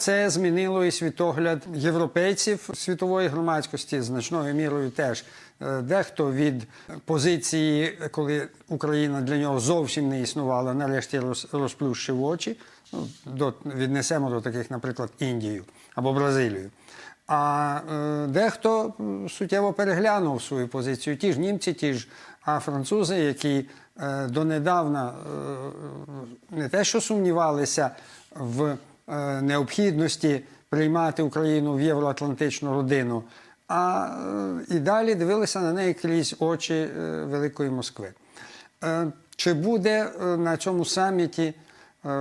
Це змінило і світогляд європейців світової громадськості значною мірою теж. Е, Дехто від позиції, коли Україна для нього зовсім не існувала, нарешті розплющив очі. Ну, до, віднесемо до таких, наприклад, Індію або Бразилію. А е, дехто суттєво переглянув свою позицію. Ті ж німці, ті ж а французи, які е, донедавна не те, що сумнівалися в необхідності приймати Україну в євроатлантичну родину, а е, і далі дивилися на неї крізь очі е, Великої Москви. Е, Чи буде е, на цьому саміті е,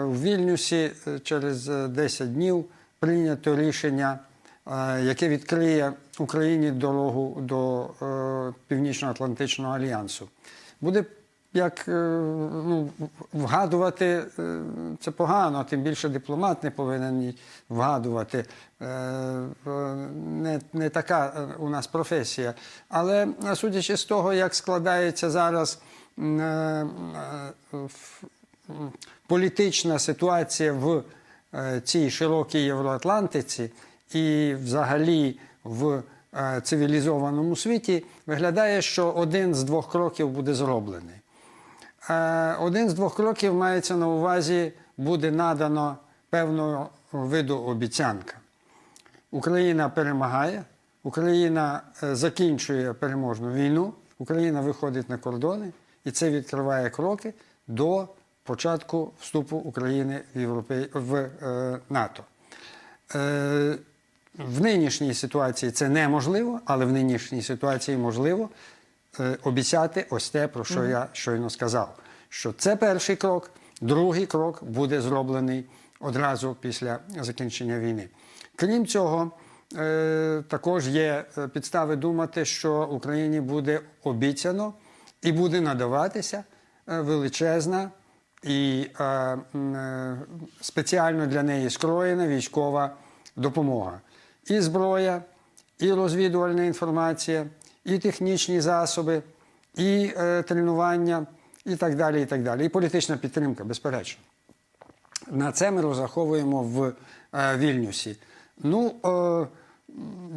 в Вільнюсі е, через е, 10 днів прийнято рішення, е, яке відкриє Україні дорогу до е, Північно-Атлантичного альянсу? Буде як е, ну, вгадувати е, це погано, тим більше дипломат не повинен вгадувати. Е, Не, не така у нас професія. Але судячи з того, як складається зараз політична ситуація в цій широкій Євроатлантиці і взагалі в цивілізованому світі, виглядає, що один з двох кроків буде зроблений. Е, Один з двох кроків мається на увазі, буде надано певного виду обіцянка. Україна перемагає, Україна е, закінчує переможну війну, Україна виходить на кордони, і це відкриває кроки до початку вступу України в, Європей... в е, НАТО. Е, в нинішній ситуації це неможливо, але в нинішній ситуації можливо обіцяти ось те, про що я щойно сказав. Що це перший крок, другий крок буде зроблений одразу після закінчення війни. Крім цього, е, також є е, підстави думати, що Україні буде обіцяно і буде надаватися е, величезна і е, е, спеціально для неї скроєна військова допомога. І зброя, і розвідувальна інформація, і технічні засоби, і е, тренування, і так далі. І так далі. І політична підтримка, безперечно. На це ми розраховуємо в е, Вільнюсі. Ну, е,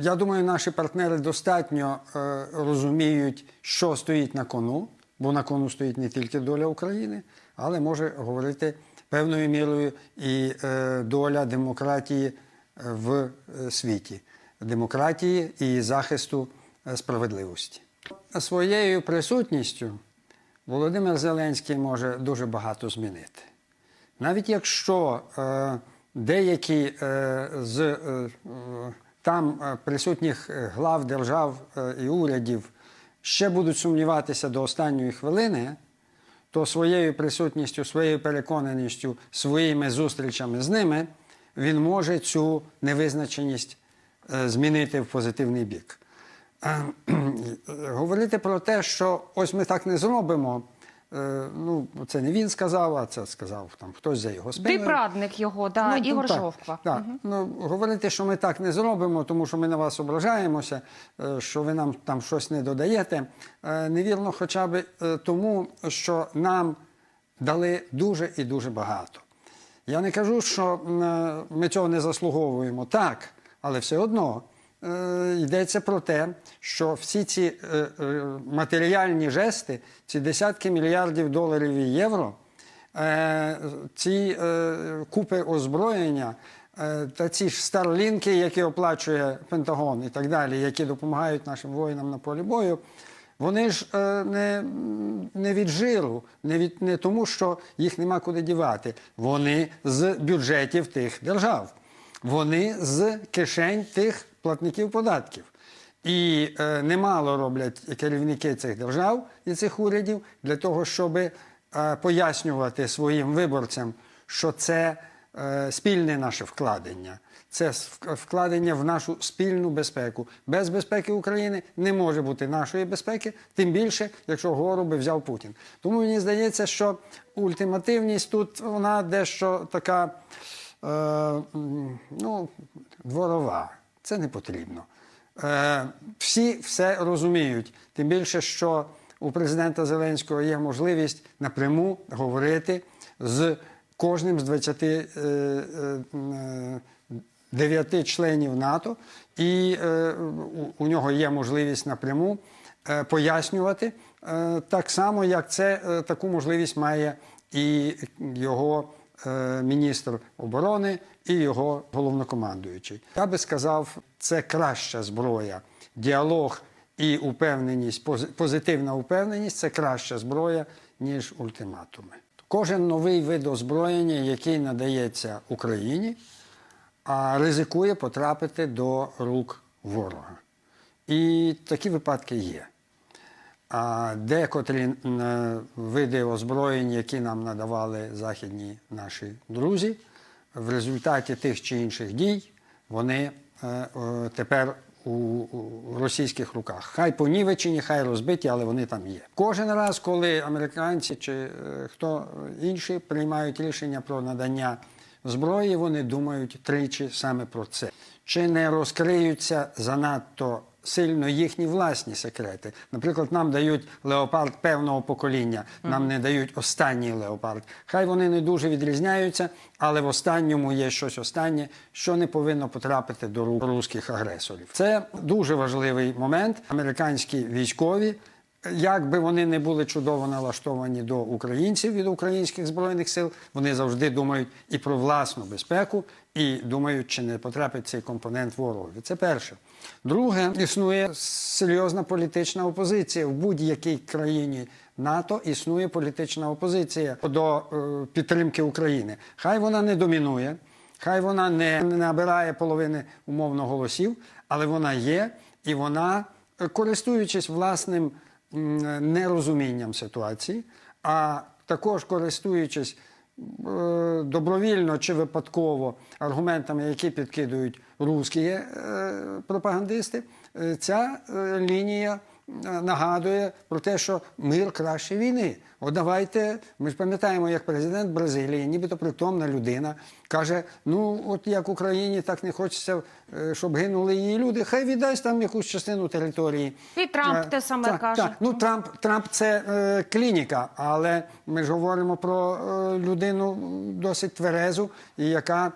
я думаю, наші партнери достатньо е, розуміють, що стоїть на кону, бо на кону стоїть не тільки доля України, але може говорити певною мірою і е, доля демократії в е, світі, демократії і захисту справедливості. Своєю присутністю Володимир Зеленський може дуже багато змінити. Навіть якщо е, деякі е, з е, там присутніх глав держав і урядів ще будуть сумніватися до останньої хвилини, то своєю присутністю, своєю переконаністю, своїми зустрічами з ними він може цю невизначеність змінити в позитивний бік. Говорити про те, що ось ми так не зробимо. е, Ну, це не він сказав, а це сказав там хтось за його спиною. Ти його, да, Ну, Ігор так, Жовква. Так. Ну, говорити, що ми так не зробимо, тому що ми на вас ображаємося, е, що ви нам там щось не додаєте. е, Невірно, хоча б тому, що нам дали дуже і дуже багато. Я не кажу, що ми цього не заслуговуємо так, але все одно йдеться про те, що всі ці е, е, матеріальні жести, ці десятки мільярдів доларів і євро, е, ці е, купи озброєння е, та ці ж старлінки, які оплачує Пентагон і так далі, які допомагають нашим воїнам на полі бою. Вони ж е, не, не від жиру, не, від, не тому, що їх нема куди дівати. Вони з бюджетів тих держав, вони з кишень тих платників податків. І е, немало роблять керівники цих держав і цих урядів для того, щоб е, пояснювати своїм виборцям, що це е, спільне наше вкладення. Це вкладення в нашу спільну безпеку. Без безпеки України не може бути нашої безпеки, тим більше, якщо гору би взяв Путін. Тому мені здається, що ультимативність тут вона дещо така ну, дворова. Це не потрібно. Е, всі все розуміють. Тим більше, що у президента Зеленського є можливість напряму говорити з кожним з 20 е, е, е, членів НАТО, і е, у, нього є можливість напряму е, пояснювати, е, так само, як це е, таку можливість має і його е, міністр оборони, і його головнокомандуючий. Я би сказав, це краща зброя. Діалог і упевненість, позитивна упевненість це краща зброя, ніж ультиматуми. Кожен новий вид озброєння, який надається Україні, ризикує потрапити до рук ворога. І такі випадки є. А декотрі види озброєнь, які нам надавали західні наші друзі, в результаті тих чи інших дій вони е, е, тепер у, російських руках. Хай понівечені, хай розбиті, але вони там є. Кожен раз, коли американці чи е, хто інші приймають рішення про надання зброї, вони думають тричі саме про це. Чи не розкриються занадто сильно їхні власні секрети? Наприклад, нам дають леопард певного покоління, нам не дають останній леопард. Хай вони не дуже відрізняються, але в останньому є щось останнє, що не повинно потрапити до рук русських агресорів. Це дуже важливий момент. Американські військові як би вони не були чудово налаштовані до українців від українських збройних сил, вони завжди думають і про власну безпеку, і думають, чи не потрапить цей компонент ворогові. Це перше. Друге, існує серйозна політична опозиція в будь-якій країні. НАТО існує політична опозиція до е, підтримки України. Хай вона не домінує, хай вона не, набирає половини умовно голосів, але вона є, і вона, е, користуючись власним нерозумінням ситуації, а також користуючись е, добровільно чи випадково аргументами, які підкидують русські е, пропагандисти, е, ця лінія нагадує про те, що мир краще війни. От давайте, ми ж пам'ятаємо, як президент Бразилії, нібито притомна людина, каже: ну, от як Україні так не хочеться, е, щоб гинули її люди, хай віддасть там якусь частину території. І Трамп Е, те саме так, каже. Так. Ну, Трамп, Трамп це е, клініка, але ми ж говоримо про е, людину досить тверезу, і яка,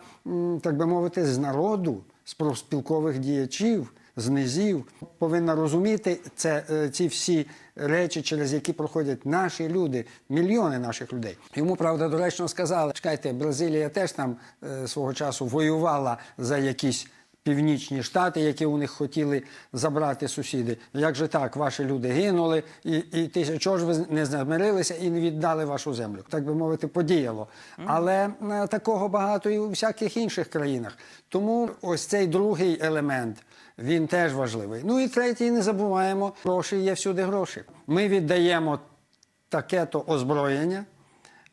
так би мовити, з народу, з профспілкових діячів, з низів, повинна розуміти це, е, ці всі речі, через які проходять наші люди, мільйони наших людей. Йому, правда, доречно сказали, чекайте, Бразилія теж там е, свого часу воювала за якісь північні штати, які у них хотіли забрати сусіди. Як же так, ваші люди гинули, і, і ти чого ж ви не замирилися і не віддали вашу землю? Так би мовити, подіяло. Але е, такого багато і у всяких інших країнах. Тому ось цей другий елемент. Він теж важливий. Ну і третій, не забуваємо, гроші є всюди гроші. Ми віддаємо таке-то озброєння,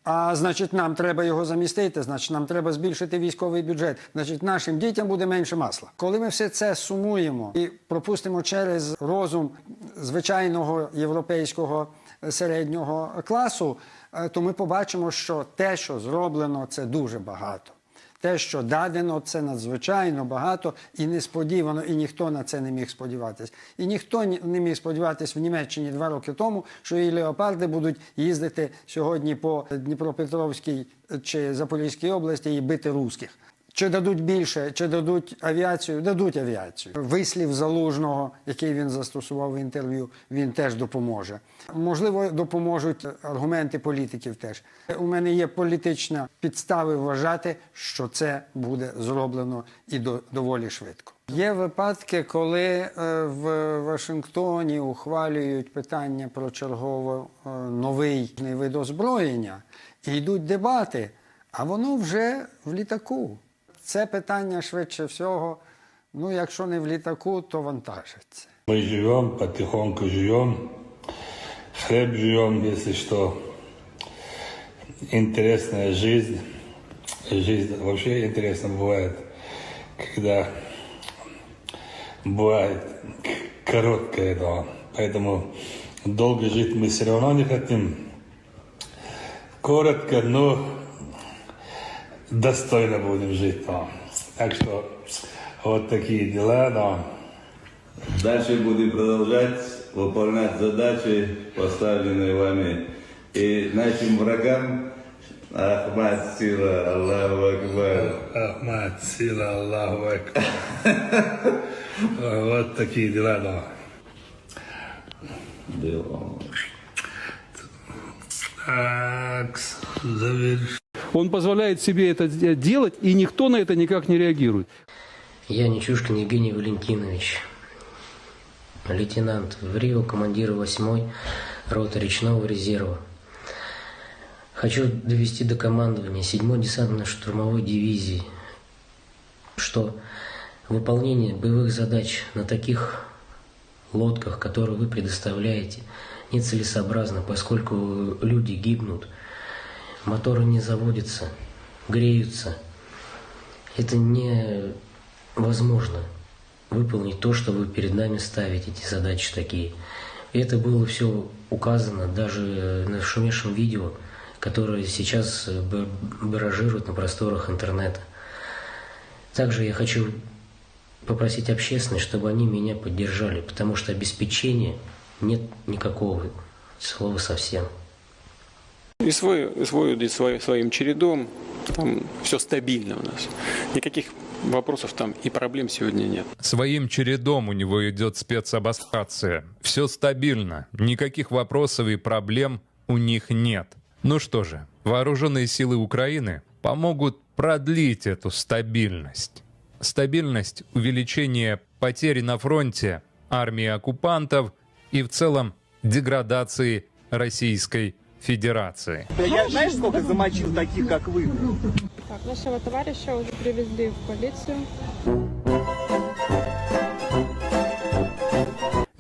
а значить, нам треба його замістити, значить, нам треба збільшити військовий бюджет, значить, нашим дітям буде менше масла. Коли ми все це сумуємо і пропустимо через розум звичайного європейського середнього класу, е, то ми побачимо, що те, що зроблено, це дуже багато. Те, що дадено, це надзвичайно багато і несподівано, і ніхто на це не міг сподіватись. І ніхто не міг сподіватись в Німеччині два роки тому, що і леопарди будуть їздити сьогодні по Дніпропетровській чи Запорізькій області і бити русських. Чи дадуть більше, чи дадуть авіацію? Дадуть авіацію. Вислів залужного, який він застосував в інтерв'ю, він теж допоможе. Можливо, допоможуть аргументи політиків теж. У мене є політична підстави вважати, що це буде зроблено і до, доволі швидко. Є випадки, коли е, в Вашингтоні ухвалюють питання про чергово е, новий вид озброєння і йдуть дебати, а воно вже в літаку Це питання швидше всього. Ну, якщо не в літаку, то вантажиться. Мы живем, потихоньку живем, хлеб живем, если что. Интересная жизнь. Жизнь вообще интересно бывает, когда бывает к- короткая, но поэтому долго жить мы все равно не хотим. Коротко, но достойно будем жить. но. Так что вот такие дела, но Дальше будем продолжать выполнять задачи, поставленные вами. И нашим врагам Ахмад Сила, Аллаху Акбар. Ахмад, сила, Аллаху Акбар. Вот такие дела, да. Диво. Так, заверш. Он позволяет себе это де- делать, и никто на это никак не реагирует. Я Нечушкин Евгений Валентинович, лейтенант в Рио, командир 8-й роты речного резерва. Хочу довести до командования 7-й десантно-штурмовой дивизии, что выполнение боевых задач на таких лодках, которые вы предоставляете, нецелесообразно, поскольку люди гибнут, моторы не заводятся, греются. Это невозможно выполнить то, что вы перед нами ставите, эти задачи такие. И это было все указано даже на шумевшем видео, которое сейчас э, баражирует на просторах интернета. Также я хочу попросить общественность, чтобы они меня поддержали, потому что обеспечения нет никакого слова совсем. И свой, свой, идет свой- своим чередом. Там все стабильно у нас. Никаких вопросов там и проблем сегодня нет. Своим чередом у него идет спецобострация. Все стабильно, никаких вопросов и проблем у них нет. Ну что же, вооруженные силы Украины помогут продлить эту стабильность. Стабильность увеличения потерь на фронте, армии оккупантов и в целом деградации Российской Федерации. Я знаешь, сколько замочил таких, как вы? Так, нашего товарища уже привезли в полицию.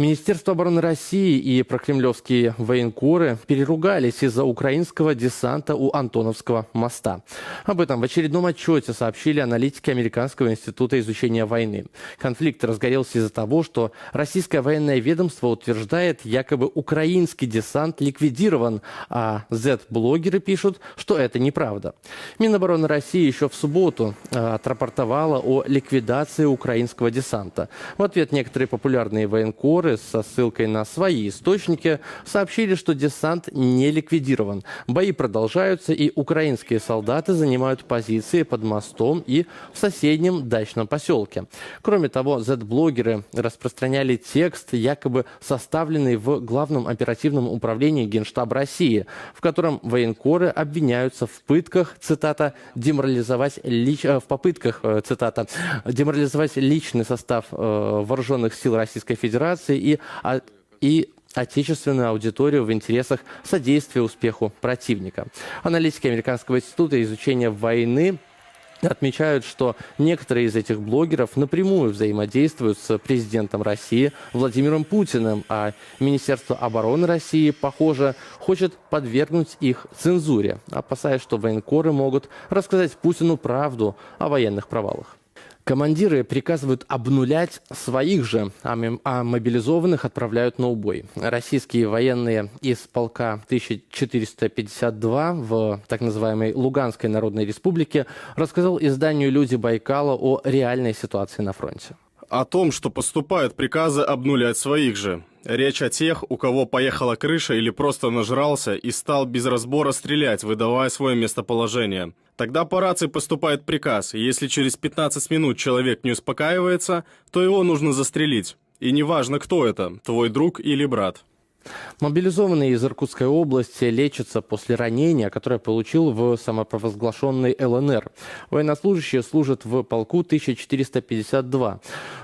Министерство обороны России и прокремлевские военкоры переругались из-за украинского десанта у Антоновского моста. Об этом в очередном отчете сообщили аналитики Американского института изучения войны. Конфликт разгорелся из-за того, что российское военное ведомство утверждает, якобы украинский десант ликвидирован, а Z-блогеры пишут, что это неправда. Минобороны России еще в субботу э, отрапортовала о ликвидации украинского десанта. В ответ некоторые популярные военкоры со ссылкой на свои источники сообщили, что десант не ликвидирован. Бои продолжаются, и украинские солдаты занимают позиции под мостом и в соседнем дачном поселке. Кроме того, Z-блогеры распространяли текст, якобы составленный в Главном оперативном управлении Генштаба России, в котором военкоры обвиняются в пытках, цитата, деморализовать лич... э, в попытках, э, цитата, деморализовать личный состав э, вооруженных сил Российской Федерации и, а- и отечественную аудиторию в интересах содействия успеху противника. Аналитики Американского института изучения войны Отмечают, что некоторые из этих блогеров напрямую взаимодействуют с президентом России Владимиром Путиным, а Министерство обороны России, похоже, хочет подвергнуть их цензуре, опасаясь, что военкоры могут рассказать Путину правду о военных провалах. Командиры приказывают обнулять своих же, а а мобилизованных отправляют на убой. Российские военные из полка 1452 в так называемой Луганской Народной Республике рассказал изданию «Люди Байкала» о реальной ситуации на фронте. О том, что поступают приказы обнулять своих же. Речь о тех, у кого поехала крыша или просто нажрался и стал без разбора стрелять, выдавая свое местоположение. Тогда по рации поступает приказ, если через 15 минут человек не успокаивается, то его нужно застрелить. И неважно, кто это, твой друг или брат. Мобилизованный из Иркутской области лечится после ранения, которое получил в самопровозглашенной ЛНР. Военнослужащие служат в полку 1452.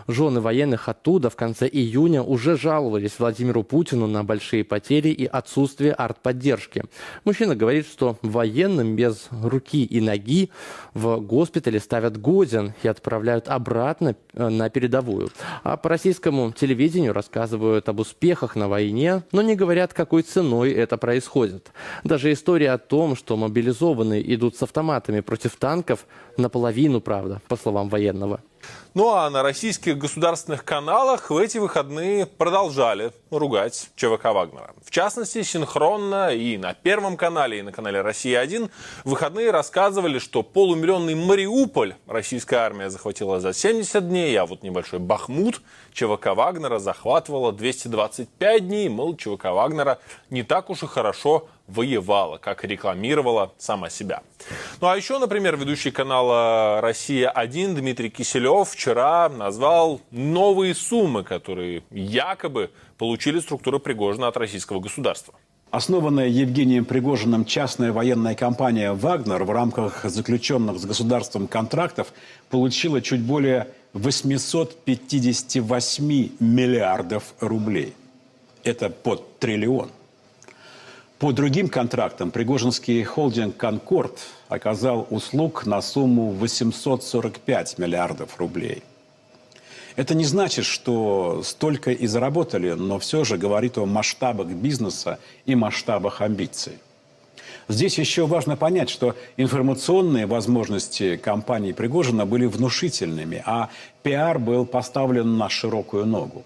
Жены военных оттуда в конце июня уже жаловались Владимиру Путину на большие потери и отсутствие артподдержки. Мужчина говорит, что военным без руки и ноги в госпитале ставят годен и отправляют обратно э, на передовую. А по российскому телевидению рассказывают об успехах на войне, но не говорят, какой ценой это происходит. Даже история о том, что мобилизованные идут с автоматами против танков, наполовину правда, по словам военного. Ну а на российских государственных каналах в эти выходные продолжали ругать ЧВК Вагнера. В частности, синхронно и на Первом канале, и на канале «Россия-1» в выходные рассказывали, что полумиллионный Мариуполь российская армия захватила за 70 дней, а вот небольшой Бахмут ЧВК Вагнера захватывала 225 дней. Мол, ЧВК Вагнера не так уж и хорошо воевала, как рекламировала сама себя. Ну а еще, например, ведущий канала «Россия-1» Дмитрий Киселев вчера назвал новые суммы, которые якобы получили структуры Пригожина от российского государства. Основанная Евгением Пригожиным частная военная компания «Вагнер» в рамках заключенных с государством контрактов получила чуть более 858 миллиардов рублей. Это под триллион. По другим контрактам Пригожинский холдинг «Конкорд» оказал услуг на сумму 845 миллиардов рублей. Это не значит, что столько и заработали, но все же говорит о масштабах бизнеса и масштабах амбиций. Здесь еще важно понять, что информационные возможности компании Пригожина были внушительными, а пиар был поставлен на широкую ногу.